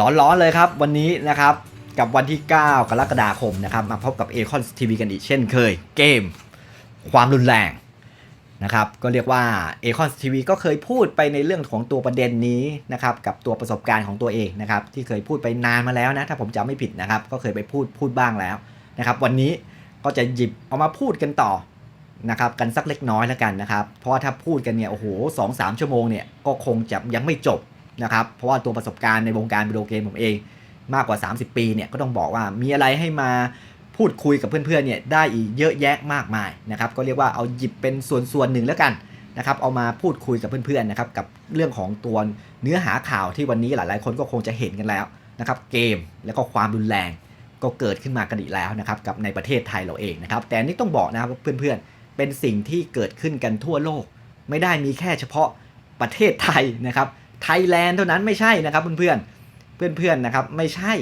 ร้อนๆเลยครับ วันนี้นะครับกับวันที่ 9 กรกฎาคมนะครับ มาพบกับ a c o n TV กันอีกเช่นเคย เกม ความรุนแรงนะครับ ก็เรียกว่า a c o n TV ก็เคยพูดไปในเรื่องของตัวประเด็นนี้นะครับ กับตัวประสบการณ์ของตัวเองนะครับ ที่เคยพูดไปนานมาแล้วนะ ถ้าผมจำไม่ผิดนะครับ ก็เคยไปพูดพูดบ้างแล้วนะครับ วันนี้ก็จะหยิบเอามาพูดกันต่อนะครับกันสักเล็กน้อยแล้วกันนะครับ เพราะว่าถ้าพูดกันเนี่ยโอ้โหสองสามชั่วโมงเนี่ยก็คงจะยังไม่จบ นะครับ เพราะว่าตัวประสบการณ์ในวงการวิดีโอเกมผมเองมากกว่า 30 ปีเนี่ยก็ต้องบอกว่ามีอะไรให้มาพูดคุยกับเพื่อนๆเนี่ยได้อีกเยอะแยะมากมายนะครับก็เรียกว่าเอาหยิบเป็นส่วนๆหนึ่งแล้วกันนะครับเอามาพูดคุยกับเพื่อนๆนะครับกับเรื่องของตัวเนื้อหาข่าวที่วันนี้หลายๆ คนก็คงจะเห็นกันแล้วนะครับเกมแล้วก็ความรุนแรงก็เกิดขึ้นมากันอีกแล้วนะครับกับในประเทศไทยเราเองนะครับแต่นี่ต้องบอกนะครับเพื่อนๆเป็นสิ่งที่เกิดขึ้นกันทั่วโลก ไม่ได้มีแค่เฉพาะประเทศไทยนะครับ ไทยแลนด์เท่านั้นไม่ใช่นะครับเพื่อนๆเพื่อนๆนะครับไม่ใช่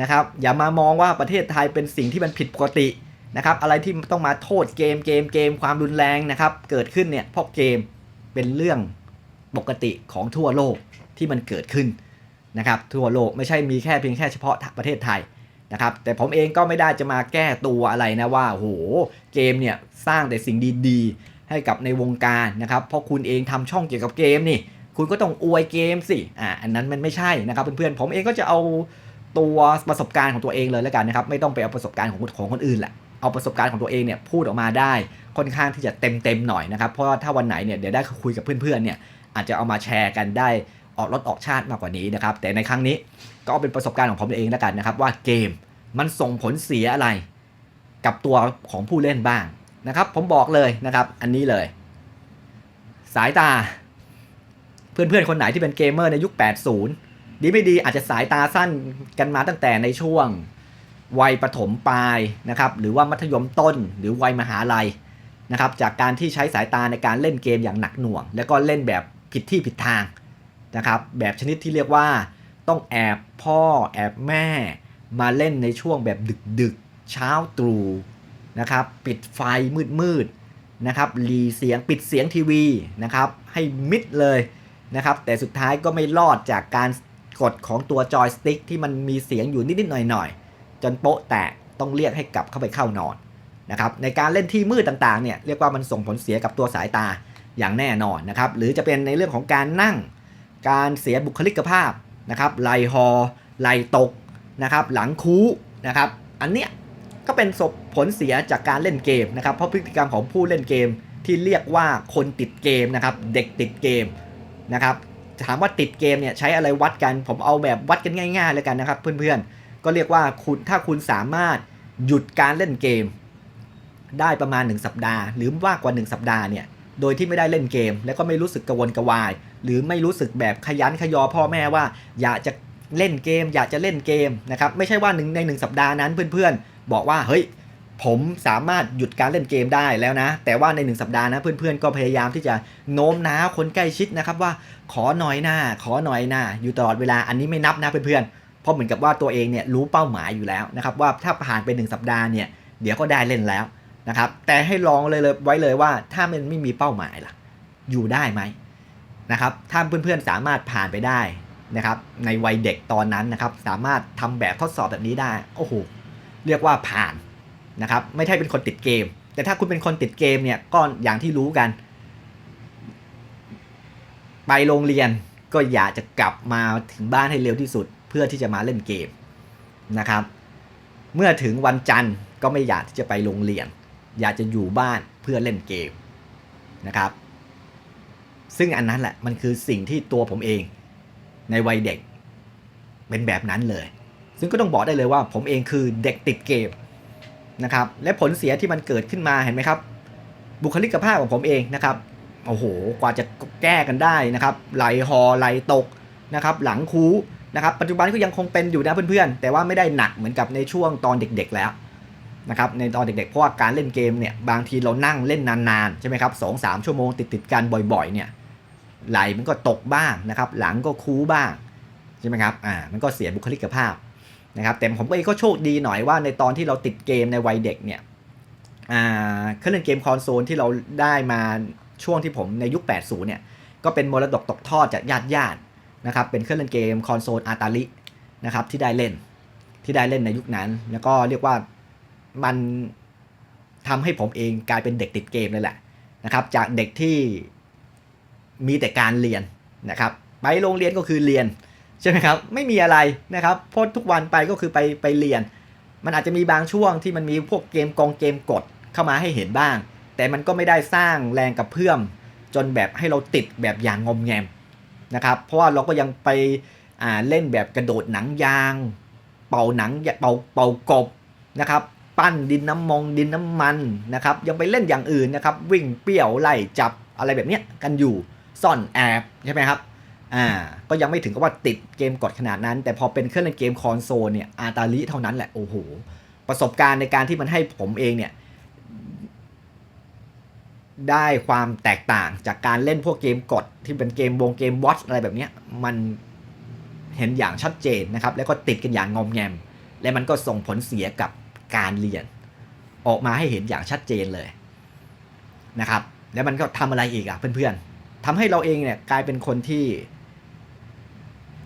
นะครับอย่ามามองว่าประเทศไทยเป็นสิ่งที่มันผิดปกตินะครับอะไรที่ต้องมาโทษเกมเกมเกมความรุนแรงนะครับเกิดขึ้นเนี่ยเพราะเกมเป็นเรื่องปกติของทั่วโลกที่มันเกิดขึ้นนะครับทั่วโลกไม่ใช่มีแค่เพียงแค่เฉพาะประเทศไทยนะครับแต่ผมเองก็ไม่ได้จะมาแก้ตัวอะไรนะว่าโอ้โหเกมเนี่ยสร้างแต่สิ่งดีๆ ให้กับในวงการนะครับเพราะคุณเองทำช่องเกี่ยวกับเกมนี่ คุณก็ต้องอวยเกมสิอ่าอันนั้นมันไม่ใช่นะครับเพื่อนๆผมเองก็จะเอาตัวประสบการณ์ของตัวเองเลยแล้วกันนะครับไม่ต้องไปเอาประสบการณ์ของของคนอื่นแหละเอาประสบการณ์ของตัวเองเนี่ยพูดออกมาได้ค่อนข้างที่จะเต็มๆหน่อยนะครับเพราะว่าถ้าวันไหนเนี่ยเดี๋ยวได้คุยกับเพื่อนๆเนี่ยอาจจะเอามาแชร์กันได้ออกรถออกชาติมากกว่านี้นะครับแต่ในครั้งนี้ก็เป็นประสบการณ์ของผมเองแล้วกันนะครับว่าเกมมันส่งผลเสียอะไร กับตัวของผู้เล่นบ้างนะครับ ผมบอกเลยนะครับ อันนี้เลย สายตา เพื่อนๆ คนไหนที่เป็นเกมเมอร์ในยุค 80 ดีไม่ดีอาจจะสายตาสั้นกันมาตั้งแต่ในช่วงวัยประถมปลายนะครับหรือว่ามัธยมต้นหรือวัยมหาลัยนะครับจากการที่ใช้สายตาในการเล่นเกมอย่างหนักหน่วง แล้วก็เล่นแบบผิดที่ผิดทางนะครับแบบชนิดที่เรียกว่าต้องแอบพ่อแอบแม่มาเล่นในช่วงแบบดึกๆเช้าตรู่นะครับปิดไฟมืดๆนะครับรีเสียงปิดเสียงทีวีนะครับให้มิดเลย นะครับแต่สุดท้ายก็ไม่รอดจากการกดของตัวจอยสติ๊กที่มันมีเสียงอยู่นิดๆหน่อยๆ จนโป๊ะแตกต้องเรียกให้กลับเข้าไปเข้านอนนะครับในการเล่นที่มืดต่างๆเนี่ยเรียกว่ามันส่งผลเสียกับตัวสายตาอย่างแน่นอนนะครับหรือจะเป็นในเรื่องของการนั่ง การเสียบุคลิกภาพนะครับไหลหอไหลตกนะครับหลังคูนะครับอันเนี้ยก็เป็นศพผลเสียจากการเล่นเกมนะครับเพราะพฤติกรรมของผู้เล่นเกมที่เรียกว่าคนติดเกมนะครับเด็กติดเกม นะครับถามว่าติดเกมเนี่ยใช้อะไรวัดกันผมเอาแบบวัดกันง่ายๆเลยกันนะครับ เพื่อนๆ ก็เรียกว่าคุณถ้าคุณสามารถหยุดการเล่นเกม ได้ประมาณ 1 สัปดาห์ หรือมากกว่า 1 สัปดาห์เนี่ยโดยที่ไม่ได้เล่นเกม แล้วก็ไม่รู้สึกกระวนกระวาย หรือไม่รู้สึกแบบขยันขยอพ่อแม่ว่า อยากจะเล่นเกม อยากจะเล่นเกมนะครับไม่ใช่ว่าหนึ่งในหนึ่งสัปดาห์นั้นเพื่อนๆ บอกว่าเฮ้ย ผมสามารถหยุดการเล่นเกมได้แล้วนะ แต่ว่าใน 1 สัปดาห์นะเพื่อนๆ ก็พยายามที่จะโน้มน้าวคนใกล้ชิดนะครับว่าขอหน่อยหน้า ขอหน่อยหน้า อยู่ตลอดเวลาอันนี้ไม่นับนะเพื่อนๆ เพราะเหมือนกับว่าตัวเองเนี่ยรู้เป้าหมายอยู่แล้วนะครับว่าถ้าผ่านไป 1 สัปดาห์เนี่ยเดี๋ยวก็ได้เล่นแล้วนะครับแต่ให้ลองเลยเลยไว้เลยว่าถ้ามันไม่มีเป้าหมายล่ะอยู่ได้ไหมนะครับถ้าเพื่อนๆสามารถผ่านไปได้นะครับในวัยเด็กตอนนั้นนะครับสามารถทำแบบทดสอบแบบนี้ได้โอ้โหเรียกว่าผ่าน นะครับไม่ใช่เป็นคนติดเกม แต่ถ้าคุณเป็นคนติดเกมเนี่ยก็อย่างที่รู้กัน ไปโรงเรียนก็อยากจะกลับมาถึงบ้านให้เร็วที่สุด เพื่อที่จะมาเล่นเกมนะครับ เมื่อถึงวันจันทร์ก็ไม่อยากที่จะไปโรงเรียน อยากจะอยู่บ้านเพื่อเล่นเกมนะครับ ซึ่งอันนั้นแหละมันคือสิ่งที่ตัวผมเองในวัยเด็กเป็นแบบนั้นเลย ซึ่งก็ต้องบอกได้เลยว่าผมเองคือเด็กติดเกม นะครับและผลเสียที่มันเกิดขึ้นมาเห็นไหมครับ บุคลิกภาพของผมเองนะครับโอ้โหกว่าจะแก้กันได้นะครับ ไหลหอไหลตกนะครับ หลังคูนะครับ ปัจจุบันก็ยังคงเป็นอยู่นะเพื่อนๆ แต่ว่าไม่ได้หนักเหมือนกับในช่วงตอนเด็กๆแล้วนะครับในตอนเด็กๆ เพราะว่าการเล่นเกมเนี่ยบางทีเรานั่งเล่นนานๆใช่ไหมครับสองสามชั่วโมงติดๆกันบ่อยๆเนี่ยไหลมันก็ตกบ้างนะครับ หลังก็คูบ้างใช่ไหมครับอ่ามันก็เสียบุคลิกภาพ นะครับแต่ผมเองก็โชคดีหน่อยว่าในตอนที่เราติดเกมในวัยเด็กเนี่ยเครื่องเล่นเกมคอนโซลที่เราได้มาช่วงที่ผมในยุค 80 เนี่ย ก็เป็นมรดกตกทอดจากญาติญาตินะครับเป็นเครื่องเล่นเกมคอนโซลอาตาลินะครับที่ได้เล่นที่ได้เล่นในยุคนั้น แล้วก็เรียกว่ามันทำให้ผมเองกลายเป็นเด็กติดเกมเลยแหละนะครับจากเด็กที่มีแต่การเรียนนะครับไปโรงเรียนก็คือเรียน ใช่ไหมครับไม่มีอะไรนะครับเพราะทุกวันไปก็คือไปไปเรียน มันอาจจะมีบางช่วงที่มันมีพวกเกมกองเกมกดเข้ามาให้เห็นบ้าง แต่มันก็ไม่ได้สร้างแรงกระเพื่อม จนแบบให้เราติดแบบอย่างงอมแงมนะครับเพราะว่าเราก็ยังไปอ่าเล่นแบบกระโดดหนังยาง เป่าหนังเป่าเป่ากบนะครับปั้นดินน้ำมองดินน้ำมันนะครับยังไปเล่นอย่างอื่นนะครับวิ่งเปี้ยวไล่จับอะไรแบบเนี้ยกันอยู่ซ่อนแอบใช่ไหมครับ อ่าก็ยังไม่ถึงกับว่าติดเกมกดขนาดนั้น แต่พอเป็นเครื่องเล่นเกมคอนโซลเนี่ยอาตาลิเท่านั้นแหละ โอ้โห ประสบการณ์ในการที่มันให้ผมเองเนี่ย ได้ความแตกต่างจากการเล่นพวกเกมกดที่เป็นเกมวงเกมวอตอะไรแบบนี้มันเห็นอย่างชัดเจนนะครับ แล้วก็ติดกันอย่างงอมแงม และมันก็ส่งผลเสียกับการเรียน ออกมาให้เห็นอย่างชัดเจนเลยนะครับ แล้วมันก็ทำอะไรอีกอะเพื่อนๆทำให้เราเองเนี่ยกลายเป็นคนที่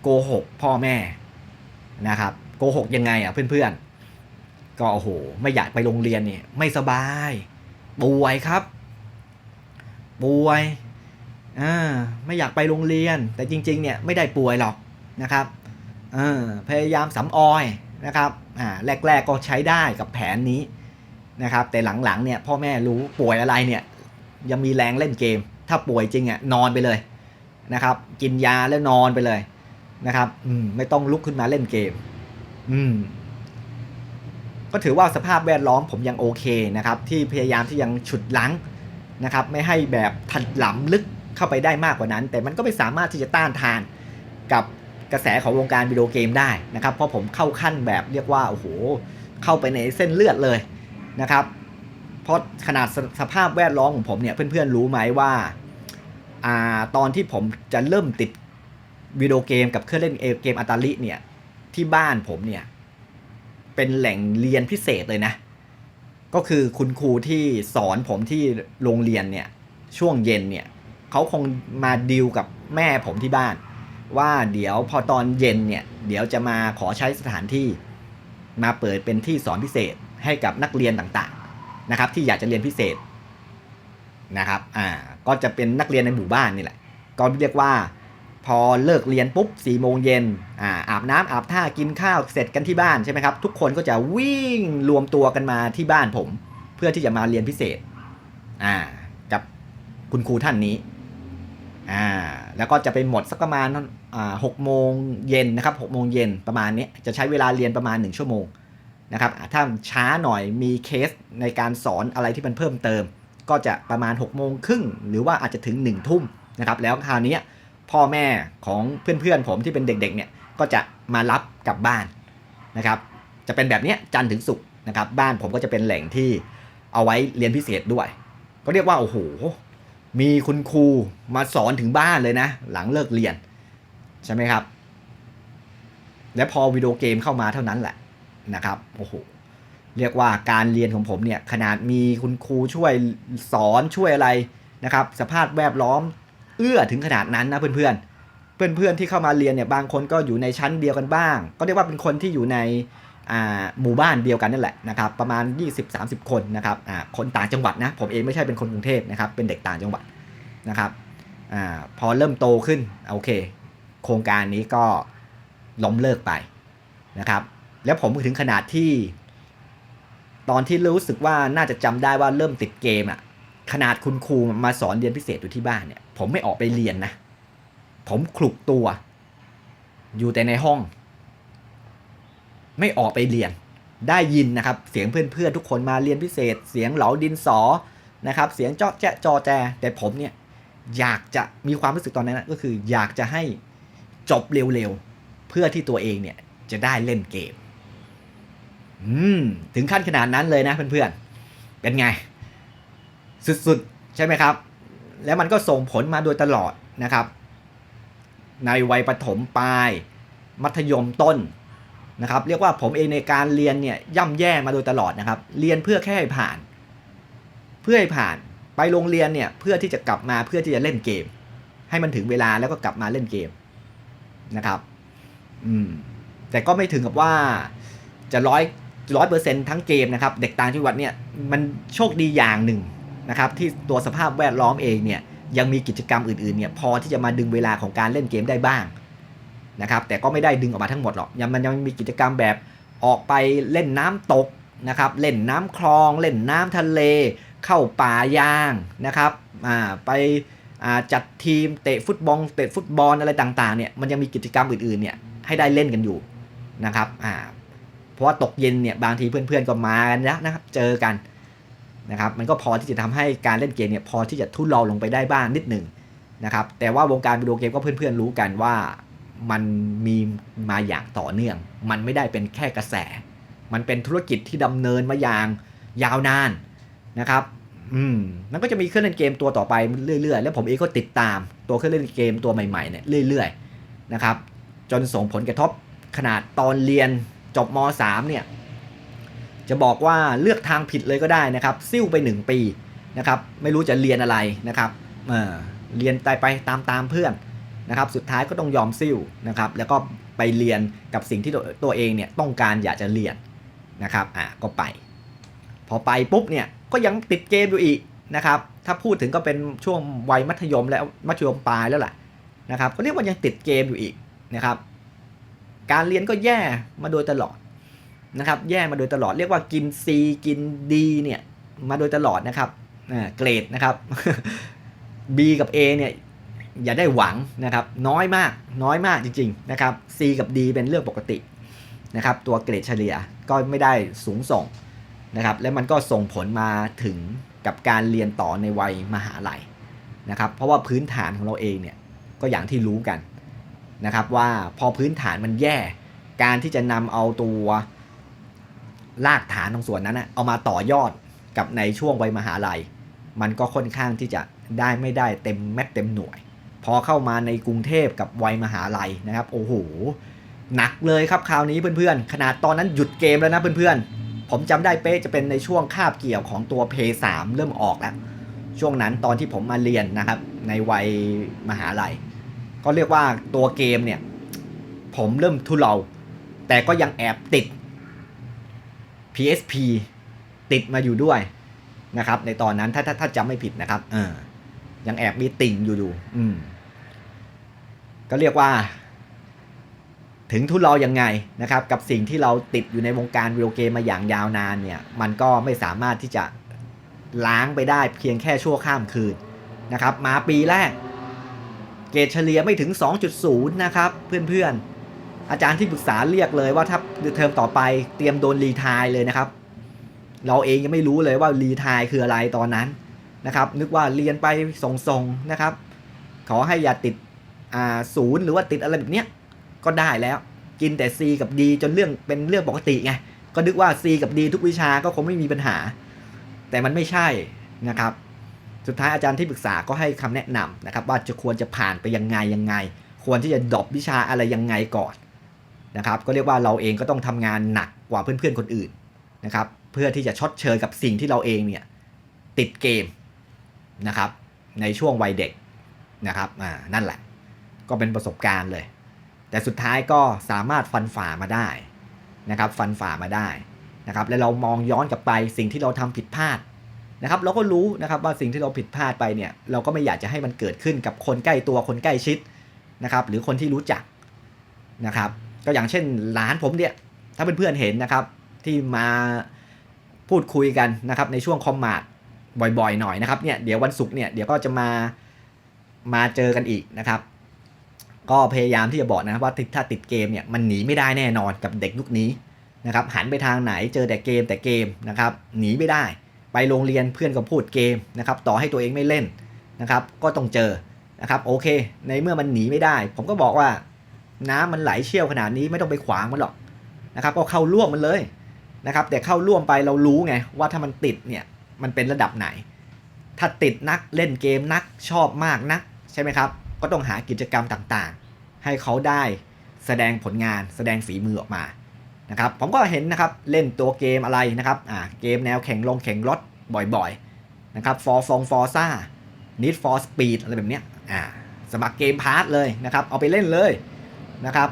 โกหกพ่อแม่นะครับโกหกยังไงอะเพื่อนๆ ก็โอ้โห ไม่อยากไปโรงเรียนเนี่ยไม่สบายป่วยครับ ป่วยอ่าไม่อยากไปโรงเรียน แต่จริง ๆ เนี่ยไม่ได้ป่วยหรอกนะครับเออพยายามสำออยนะครับอ่าแรก ๆ ก็ใช้ได้กับแผนนี้นะครับ แต่หลังๆเนี่ยพ่อแม่รู้ป่วยอะไรเนี่ยยังมีแรงเล่นเกม ถ้าป่วยจริงอะนอนไปเลยนะครับ กินยาแล้วนอนไปเลย นะครับ อืม ไม่ต้องลุกขึ้นมาเล่นเกม อืม ก็ถือว่าสภาพแวดล้อมผมยังโอเคนะครับ ที่พยายามที่ยังฉุดลั้งนะครับ ไม่ให้แบบทันหล้ำลึกเข้าไปได้มากกว่านั้น แต่มันก็ไม่สามารถที่จะต้านทานกับกระแสของวงการวิดีโอเกมได้นะครับ เพราะผมเข้าขั้นแบบเรียกว่าโอ้โหเข้าไปในเส้นเลือดเลยนะครับ เพราะขนาดสสภาพแวดล้อมของผมเนี่ยเพื่อนๆรู้ไหมว่าอ่า ตอนที่ผมจะเริ่มติด วิดีโอเกมกับเครื่องเล่นเกมอัตาลิเนี่ยที่บ้านผมเนี่ยเป็นแหล่งเรียนพิเศษเลยนะ ก็คือคุณครูที่สอนผมที่โรงเรียนเนี่ยช่วงเย็นเนี่ยเขาคงมาดีลกับแม่ผมที่บ้าน ว่าเดี๋ยวพอตอนเย็นเนี่ยเดี๋ยวจะมาขอใช้สถานที่มาเปิดเป็นที่สอนพิเศษให้กับนักเรียนต่างๆนะครับ ที่อยากจะเรียนพิเศษนะครับอ่าก็จะเป็นนักเรียนในหมู่บ้านนี่แหละก็เรียกว่า พอเลิกเรียนปุ๊บสี่โมงเย็นอ่าอาบน้ำอาบท่ากินข้าวเสร็จกันที่บ้านใช่ไหมครับ ทุกคนก็จะวิ่งรวมตัวกันมาที่บ้านผม เพื่อที่จะมาเรียนพิเศษอ่ากับคุณครูท่านนี้อ่าแล้วก็จะไปหมดสักประมาณอ่าหกโมงเย็นนะครับหกโมงเย็นประมาณนี้จะใช้เวลาเรียนประมาณ 1 ชั่วโมงนะครับถ้าช้าหน่อยมีเคสในการสอนอะไรที่มันเพิ่มเติม ก็จะประมาณ6กโมงครึ่งหรือว่าอาจจะถึง1นึ่ทุ่มนะครับแล้วคราวนี้ พ่อแม่ของเพื่อนๆผมที่เป็นเด็กๆเนี่ยก็จะมารับกลับบ้านนะครับ จะเป็นแบบนี้จันทร์ถึงศุกร์นะครับบ้านผมก็จะเป็นแหล่งที่เอาไว้เรียนพิเศษด้วย ก็เรียกว่าโอ้โหมีคุณครูมาสอนถึงบ้านเลยนะ หลังเลิกเรียนใช่ไหมครับ และพอวิดีโอเกมเข้ามาเท่านั้นแหละนะครับโอ้โหเรียกว่าการเรียนของผมเนี่ยขนาดมีคุณครูช่วยสอนช่วยอะไรนะครับ สภาพแวดล้อม เอื้อถึงขนาดนั้นนะเพื่อนๆ เพื่อนๆที่เข้ามาเรียนเนี่ยบางคนก็อยู่ในชั้นเดียวกันบ้าง ก็เรียกว่าเป็นคนที่อยู่ในหมู่บ้านเดียวกันนั่นแหละนะครับประมาณ 20-30 คนนะครับคนต่างจังหวัดนะผมเองไม่ใช่เป็นคนกรุงเทพนะครับเป็นเด็กต่างจังหวัดนะครับอพอเริ่มโตขึ้นโอเค โครงการนี้ก็ล้มเลิกไปนะครับแล้วผมถึงขนาดที่ ตอนที่รู้สึกว่าน่าจะจำได้ว่าเริ่มติดเกมอะขนาดคุณครูมาสอนเรียนพิเศษอยู่ที่บ้านเนี่ย ผมไม่ออกไปเรียนนะ ผมคลุกตัว อยู่แต่ในห้อง ไม่ออกไปเรียน ได้ยินนะครับ เสียงเพื่อนๆทุกคนมาเรียนพิเศษ เสียงเหลาดินสอนะครับ เสียงเจาะแจ๊ะจอแจ แต่ผมเนี่ยอยากจะมีความรู้สึกตอนนั้นนะก็คืออยากจะให้จบเร็วๆ เพื่อที่ตัวเองเนี่ยจะได้เล่นเกม อืม ถึงขั้นขนาดนั้นเลยนะเพื่อนๆ เป็นไง สุดๆ ใช่ไหมครับ แล้วมันก็ส่งผลมาโดยตลอดนะครับ ในวัยประถมปลาย มัธยมต้นนะครับ เรียกว่าผมเองในการเรียนเนี่ยย่ำแย่มาโดยตลอดนะครับ เรียนเพื่อแค่ให้ผ่าน เพื่อให้ผ่านไปโรงเรียนเนี่ยเพื่อที่จะกลับมาเพื่อที่จะเล่นเกม ให้มันถึงเวลาแล้วก็กลับมาเล่นเกมนะครับ อืมแแต่ก็ไม่ถึงกับว่าจะร้อยร้อยเปอร์เซ็นทั้งเกมนะครับ เด็กต่างจังหวัดเนี่ยมันโชคดีอย่างหนึ่ง นะครับที่ตัวสภาพแวดล้อมเองเนี่ยยังมีกิจกรรมอื่นๆเนี่ยพอที่จะมาดึงเวลาของการเล่นเกมได้บ้างนะครับแต่ก็ไม่ได้ดึงออกมาทั้งหมดหรอกยังมันยังมีกิจกรรมแบบออกไปเล่นน้ำตกนะครับเล่นน้ำคลอง เล่นน้ำทะเล เข้าป่ายางนะครับอ่าไปจัดทีมเตะฟุตบอลเตะฟุตบอลอะไรต่างๆเนี่ยมันยังมีกิจกรรมอื่นๆเนี่ยให้ได้เล่นกันอยู่นะครับอ่าเพราะว่าตกเย็นเนี่ยบางทีเพื่อนๆก็มากันแล้วนะครับเจอกัน นะครับมันก็พอที่จะทำให้การเล่นเกมเนี่ยพอที่จะทุเลาลงไปได้บ้างนิดหนึ่งนะครับแต่ว่าวงการวิดีโอเกมก็เพื่อนๆรู้กันว่ามันมีมาอย่างต่อเนื่อง มันไม่ได้เป็นแค่กระแส มันเป็นธุรกิจที่ดำเนินมาอย่างยาวนานนะครับอืมมันก็จะมีเครื่องเล่นเกมตัวต่อไปเรื่อยๆ แล้วผมเองก็ติดตามตัวเครื่องเล่นเกมตัวใหม่ๆเนี่ยเรื่อยๆนะครับจนส่งผลกระทบขนาดตอนเรียนจบม .3 เนี่ย จะบอกว่าเลือกทางผิดเลยก็ได้นะครับซิ่วไป 1 ปีนะครับไม่รู้จะเรียนอะไรนะครับเออเรียนไปไปตามตามเพื่อนนะครับสุดท้ายก็ต้องยอมซิ่วนะครับแล้วก็ไปเรียนกับสิ่งที่ตัวตัวเองเนี่ยต้องการอยากจะเรียนนะครับอะก็ไป พอไปปุ๊บเนี่ยก็ยังติดเกมอยู่อีกนะครับถ้าพูดถึงก็เป็นช่วงวัยมัธยมแล้วมัธยมปลายแล้วแหละนะครับก็เรียกว่ายังติดเกมอยู่อีกนะครับการเรียนก็แย่มาโดยตลอด นะครับแย่มาโดยตลอดเรียกว่ากิน C กิน D เนี่ยมาโดยตลอดนะครับอ่าเกรดนะครับ B กับ A เนี่ยอย่าได้หวังนะครับน้อยมากน้อยมากจริงๆนะครับ C กับ D เป็นเรื่องปกตินะครับตัวเกรดเฉลี่ยก็ไม่ได้สูงส่งนะครับและมันก็ส่งผลมาถึงกับการเรียนต่อในวัยมหาลัยนะครับเพราะว่าพื้นฐานของเราเองเนี่ยก็อย่างที่รู้กันนะครับว่าพอพื้นฐานมันแย่ การที่จะนำเอาตัว รากฐานตรงส่วนนั้นนะเอามาต่อยอดกับในช่วงวัยมหาลัย มันก็ค่อนข้างที่จะได้ไม่ได้เต็มแม็กเต็มหน่วย พอเข้ามาในกรุงเทพกับวัยมหาลัยนะครับ โอ้โหหนักเลยครับคราวนี้เพื่อนๆ ขนาดตอนนั้นหยุดเกมแล้วนะเพื่อนๆ ผมจำได้เป๊ะจะเป็นในช่วงคาบเกี่ยวของตัวเพย์สามเริ่มออกแล้ว ช่วงนั้นตอนที่ผมมาเรียนนะครับ ในวัยมหาลัย ก็เรียกว่าตัวเกมเนี่ย ผมเริ่มทุเลาแต่ก็ยังแอบติด PSP ติดมาอยู่ด้วยนะครับ ในตอนนั้นถ้าถ้าถ้าจำไม่ผิดนะครับเออยังแอบมีติ่งอยู่อยู่ อืม ก็เรียกว่า ถึงทุเรายังไงนะครับ กับสิ่งที่เราติดอยู่ในวงการวิดีโอเกมมาอย่างยาวนานเนี่ย มันก็ไม่สามารถที่จะล้างไปได้เพียงแค่ชั่วข้ามคืนนะครับ มาปีแรก เกรดเฉลี่ยไม่ถึง 2.0 นะครับ เพื่อนๆ อาจารย์ที่ปรึกษาเรียกเลยว่าถ้าเทอมต่อไปเตรียมโดนรีทายเลยนะครับ เราเองยังไม่รู้เลยว่ารีทายคืออะไรตอนนั้นนะครับ นึกว่าเรียนไปส่งๆนะครับ ขอให้อย่าติดศูนย์หรือว่าติดอะไรแบบเนี้ยก็ได้แล้วกินแต่ C กับ D จนเรื่องเป็นเรื่องปกติไงก็นึกว่า C กับ D ทุกวิชาก็คงไม่มีปัญหา แต่มันไม่ใช่นะครับ สุดท้ายอาจารย์ที่ปรึกษาก็ให้คำแนะนำนะครับ ว่าจะควรจะผ่านไปยังไงยังไง ควรที่จะดรอปวิชาอะไรยังไงก่อน นะครับก็เรียกว่าเราเองก็ต้องทำงานหนักกว่าเพื่อนๆคนอื่นนะครับเพื่อที่จะชดเชยกับสิ่งที่เราเองเนี่ยติดเกมนะครับในช่วงวัยเด็กนะครับอ่านั่นแหละ ก็เป็นประสบการณ์เลย แต่สุดท้ายก็สามารถฟันฝ่ามาได้นะครับฟันฝ่ามาได้นะครับแล้วเรามองย้อนกลับไปสิ่งที่เราทำผิดพลาดนะครับเราก็รู้นะครับว่าสิ่งที่เราผิดพลาดไปเนี่ยเราก็ไม่อยากจะให้มันเกิดขึ้นกับคนใกล้ตัวคนใกล้ชิดนะครับหรือคนที่รู้จักนะครับ ก็อย่างเช่นหลานผมเนี่ย ถ้าเพื่อนๆเห็นนะครับ ที่มาพูดคุยกันนะครับ ในช่วงคอมมาดบ่อยๆ หน่อยนะครับเนี่ยเดี๋ยววันศุกร์เนี่ยเดี๋ยวก็จะมามาเจอกันอีกนะครับ ก็พยายามที่จะบอกนะครับว่าถ้าติดเกมเนี่ยมันหนีไม่ได้แน่นอนกับเด็กยุคนี้นะครับหันไปทางไหนเจอแต่เกมแต่เกมนะครับหนีไม่ได้ ไปโรงเรียนเพื่อนก็พูดเกมนะครับต่อให้ตัวเองไม่เล่นนะครับ ก็ต้องเจอนะครับโอเค ในเมื่อมันหนีไม่ได้ ผมก็บอกว่า น้ำมันไหลเชี่ยวขนาดนี้ไม่ต้องไปขวางมันหรอกนะครับก็เข้าร่วมมันเลยนะครับแต่เข้าร่วมไปเรารู้ไงว่าถ้ามันติดเนี่ยมันเป็นระดับไหน ถ้าติดนักเล่นเกมนักชอบมากนักใช่ไหมครับ ก็ต้องหากิจกรรมต่างๆ ให้เขาได้แสดงผลงานแสดงฝีมือออกมานะครับผมก็เห็นนะครับเล่นตัวเกมอะไรนะครับอ่าเกมแนวแข่งลงแข่งรถบ่อยๆนะครับฟอร์ฟองฟอร์ซ่านิดฟอร์สปีดอะไรแบบเนี้ยอ่าสมัครเกมพาร์ทเลยนะครับเอาไปเล่นเลย นะครับ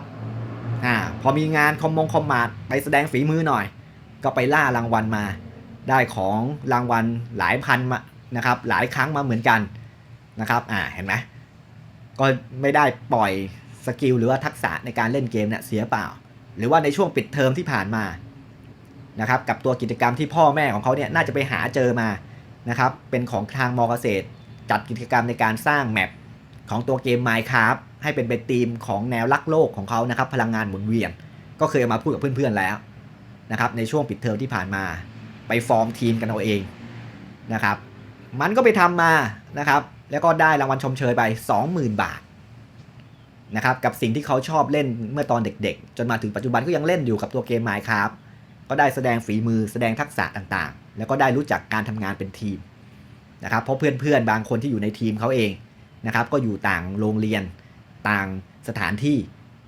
อ่าพอมีงานคอมมงคอมมาดไปแสดงฝีมือหน่อย ก็ไปล่ารางวัลมา ได้ของรางวัลหลายพันมานะครับหลายครั้งมาเหมือนกันนะครับอ่าเห็นไหมก็ไม่ได้ปล่อยสกิลหรือว่าทักษะในการเล่นเกมเนี่ยเสียเปล่า หรือว่าในช่วงปิดเทอมที่ผ่านมานะครับกับตัวกิจกรรมที่พ่อแม่ของเขาเนี่ยน่าจะไปหาเจอมานะครับเป็นของทางมอเกษตร จัดกิจกรรมในการสร้างแมปของตัวเกม Minecraft ให้เป็นเป็นธีมของแนวรักโลกของเขานะครับ พลังงานหมุนเวียน ก็เคยมาพูดกับเพื่อนๆแล้วนะครับ ในช่วงปิดเทอมที่ผ่านมา ไปฟอร์มทีมกันเอาเองนะครับ มันก็ไปทำมานะครับ แล้วก็ได้รางวัลชมเชยไป 20,000 บาทนะครับกับสิ่งที่เขาชอบเล่นเมื่อตอนเด็กๆ จนมาถึงปัจจุบันก็ยังเล่นอยู่กับตัวเกม Minecraft ก็ได้แสดงฝีมือแสดงทักษะต่างๆ แล้วก็ได้รู้จักการทำงานเป็นทีมนะครับเพราะเพื่อนๆ บางคนที่อยู่ในทีมเขาเองนะครับก็อยู่ต่างโรงเรียน ต่างสถานที่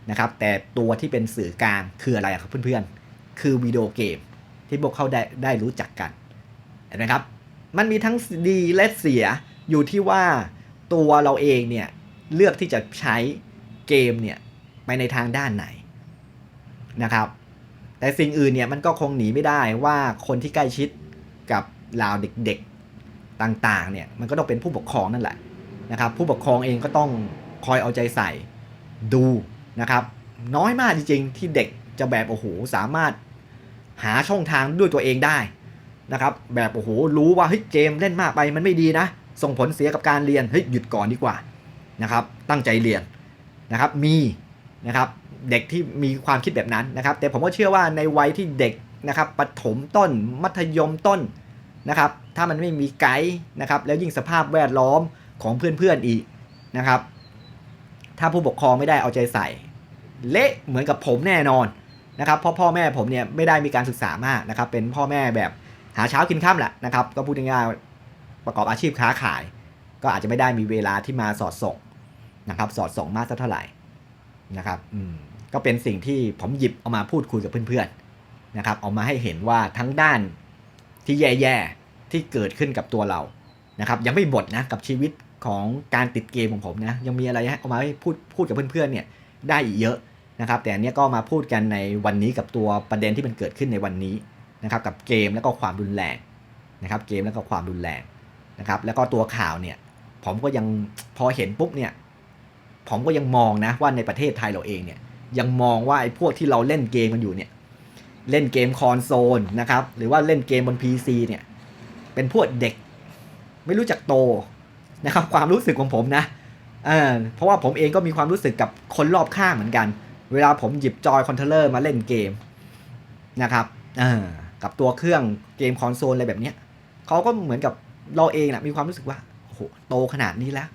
นะครับ แต่ตัวที่เป็นสื่อกลางคืออะไรครับเพื่อนๆ คือวิดีโอเกมที่พวกเขาได้ได้รู้จักกันเห็นไหมครับ มันมีทั้งดีและเสียอยู่ที่ว่าตัวเราเองเนี่ยเลือกที่จะใช้เกมเนี่ยไปในทางด้านไหนนะครับ แต่สิ่งอื่นเนี่ยมันก็คงหนีไม่ได้ว่าคนที่ใกล้ชิดกับเหล่าเด็กๆต่างๆเนี่ยมันก็ต้องเป็นผู้ปกครองนั่นแหละนะครับ ผู้ปกครองเองก็ต้อง คอยเอาใจใส่ดูนะครับ น้อยมากจริงๆ ที่เด็กจะแบบโอ้โหสามารถหาช่องทางด้วยตัวเองได้นะครับ แบบโอ้โหรู้ว่าเฮ้ยเกมเล่นมากไปมันไม่ดีนะ ส่งผลเสียกับการเรียนเฮ้ยหยุดก่อนดีกว่านะครับ ตั้งใจเรียนนะครับมีนะครับเด็กที่มีความคิดแบบนั้นนะครับ แต่ผมก็เชื่อว่าในวัยที่เด็กนะครับปฐมต้น มัธยมต้นนะครับ ถ้ามันไม่มีไกด์นะครับ แล้วยิ่งสภาพแวดล้อมของเพื่อนๆอีกนะครับ ถ้าผู้ปกครองไม่ได้เอาใจใส่ เละเหมือนกับผมแน่นอนนะครับเพราะพ่อแม่ผมเนี่ยไม่ได้มีการศึกษามากนะครับ เป็นพ่อแม่แบบหาเช้ากินข้ามแหละนะครับ ก็พูดง่ายๆประกอบอาชีพค้าขาย ก็อาจจะไม่ได้มีเวลาที่มาสอดส่องนะครับ สอดส่องมากสักเท่าไหร่นะครับอืมก็เป็นสิ่งที่ผมหยิบเอามาพูดคุยกับเพื่อนๆนะครับเอามาให้เห็นว่าทั้งด้านที่แย่ๆที่เกิดขึ้นกับตัวเรานะครับ ยังไม่หมดนะกับชีวิต ของการติดเกมของผมนะยังมีอะไรให้เอามาให้พูดพูดกับเพื่อนๆเนี่ยได้อีกเยอะนะครับ แต่อันนี้ก็มาพูดกันในวันนี้กับตัวประเด็นที่มันเกิดขึ้นในวันนี้นะครับ กับเกมแล้วก็ความรุนแรงนะครับ เกมแล้วก็ความรุนแรงนะครับ แล้วก็ตัวข่าวเนี่ยผมก็ยังพอเห็นปุ๊บเนี่ยผมก็ยังมองนะว่าในประเทศไทยเราเองเนี่ยยังมองว่าไอ้พวกที่เราเล่นเกมกันอยู่เนี่ยเล่นเกมคอนโซลนะครับหรือว่าเล่นเกมบน PC เนี่ยเป็นพวกเด็กไม่รู้จักโต นะครับ ความรู้สึกของผมนะเออเพราะว่าผมเองก็มีความรู้สึกกับคนรอบข้างเหมือนกัน เวลาผมหยิบจอยคอนโทรลเลอร์มาเล่นเกมนะครับเออกับตัวเครื่องเกมคอนโซลอะไรแบบเนี้ยเขาก็เหมือนกับเราเองนะมีความรู้สึกว่าโอ้โหโตขนาดนี้แล้ว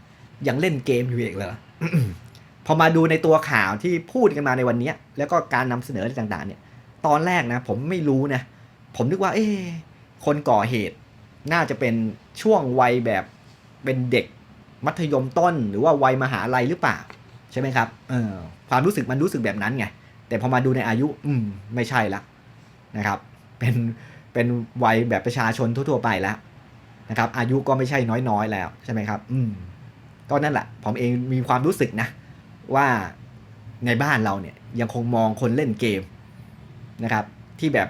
ยังเล่นเกมอยู่อีกเหรอพอมาดูในตัวข่าวที่พูดกันมาในวันนี้แล้วก็การนำเสนออะไรต่าง ๆ เนี่ย ตอนแรกนะ ผมไม่รู้นะ ผมนึกว่า เอ๊คนก่อเหตุ น่าจะเป็นช่วงวัยแบบ เป็นเด็กมัธยมต้น หรือว่าวัยมหาลัยหรือเปล่า ใช่ไหมครับเออความรู้สึกมันรู้สึกแบบนั้นไง แต่พอมาดูในอายุ อืม ไม่ใช่ละนะครับ เป็นเป็นวัยแบบประชาชนทั่วๆไปแล้วนะครับ อายุก็ไม่ใช่น้อยๆแล้วใช่ไหมครับ อืมก็นั่นแหละ ผมเองมีความรู้สึกนะ ว่าในบ้านเราเนี่ยยังคงมองคนเล่นเกมนะครับ ที่แบบ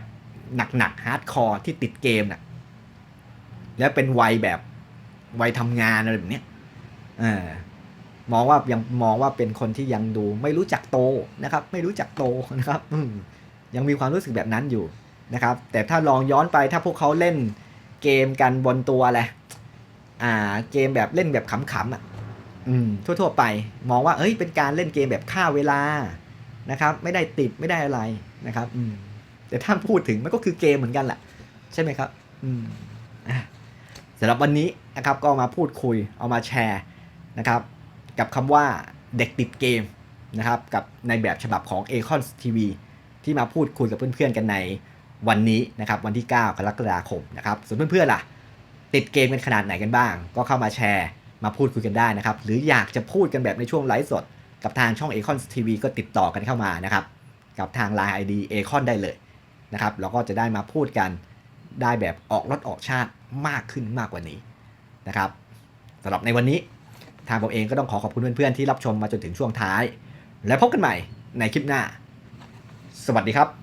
หนักๆฮาร์ดคอร์ที่ติดเกมนะ่ะแล้วเป็นวัยแบบ วัยทำงานอะไรแบบเนี้ยอมองว่ายังมองว่าเป็นคนที่ยังดูไม่รู้จักโตนะครับ ไม่รู้จักโตนะครับยังมีความรู้สึกแบบนั้นอยู่นะครับ แต่ถ้าลองย้อนไปถ้าพวกเขาเล่นเกมกันบนตัวอะไรอ่า เกมแบบเล่นแบบขำๆอะ อืม ทั่วๆไป มองว่าเอ้ยเป็นการเล่นเกมแบบฆ่าเวลานะครับ ไม่ได้ติดไม่ได้อะไรนะครับ อืมแต่ถ้าพูดถึงมันก็คือเกมเหมือนกันแหละใช่ไหมครับ อืมอะ สำหรับวันนี้นะครับก็มาพูดคุยเอามาแชร์นะครับกับคำว่าเด็กติดเกมนะครับกับในแบบฉบับของ a c o n TV ที่มาพูดคุยกับเพื่อนๆกันในวันนี้นะครับวันที่ 9 กรกฎาคมนะครับส่วนเพื่อนๆล่ะ ติดเกมกันขนาดไหนกันบ้าง ก็เข้ามาแชร์มาพูดคุยกันได้นะครับ หรืออยากจะพูดกันแบบในช่วงไลฟ์สด กับทางช่อง a c o n TV ก็ติดต่อกันเข้ามานะครับ กับทาง Line ID a c o n ได้เลยนะครับแล้วก็จะได้มาพูดกันได้แบบออกรถออกชาติ มากขึ้นมากกว่านี้นะครับสำหรับในวันนี้ทางผมเองก็ต้องขอขอบคุณเพื่อนๆที่รับชมมาจนถึงช่วงท้าย และพบกันใหม่ในคลิปหน้า สวัสดีครับ